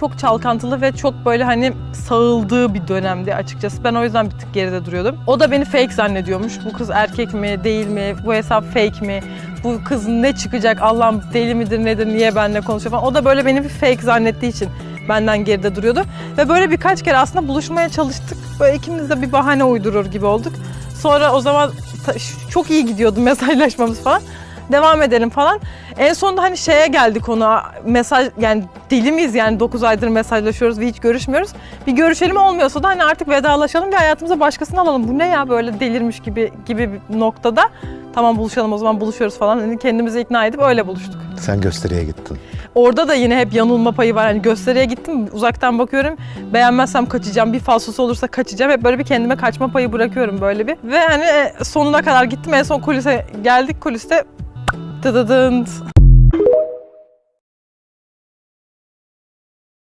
çok çalkantılı ve çok böyle hani sağıldığı bir dönemdi açıkçası. Ben o yüzden bir tık geride duruyordum. O da beni fake zannediyormuş. Bu kız erkek mi, değil mi? Bu hesap fake mi? Bu kız ne çıkacak? Allah'ım deli midir nedir? Niye benimle konuşuyor falan. O da böyle beni bir fake zannettiği için benden geride duruyordu. Ve böyle birkaç kere aslında buluşmaya çalıştık. Böyle ikimiz de bir bahane uydurur gibi olduk. Sonra o zaman çok iyi gidiyordu mesajlaşmamız falan. Devam edelim falan. En sonunda hani şeye geldik konu mesaj yani deli miyiz yani 9 aydır mesajlaşıyoruz ve hiç görüşmüyoruz. Bir görüşelim olmuyorsa da hani artık vedalaşalım ve hayatımıza başkasını alalım. Bu ne ya böyle delirmiş gibi gibi bir noktada. Tamam buluşalım o zaman buluşuyoruz falan. Hani kendimizi ikna edip öyle buluştuk. Sen gösteriye gittin. Orada da yine hep yanılma payı var. Hani gösteriye gittim uzaktan bakıyorum. Beğenmezsem kaçacağım. Bir falsosu olursa kaçacağım. Hep böyle bir kendime kaçma payı bırakıyorum böyle bir. Ve hani e, sonuna kadar gittim. En son kulise geldik. Kuliste dıdıdınt.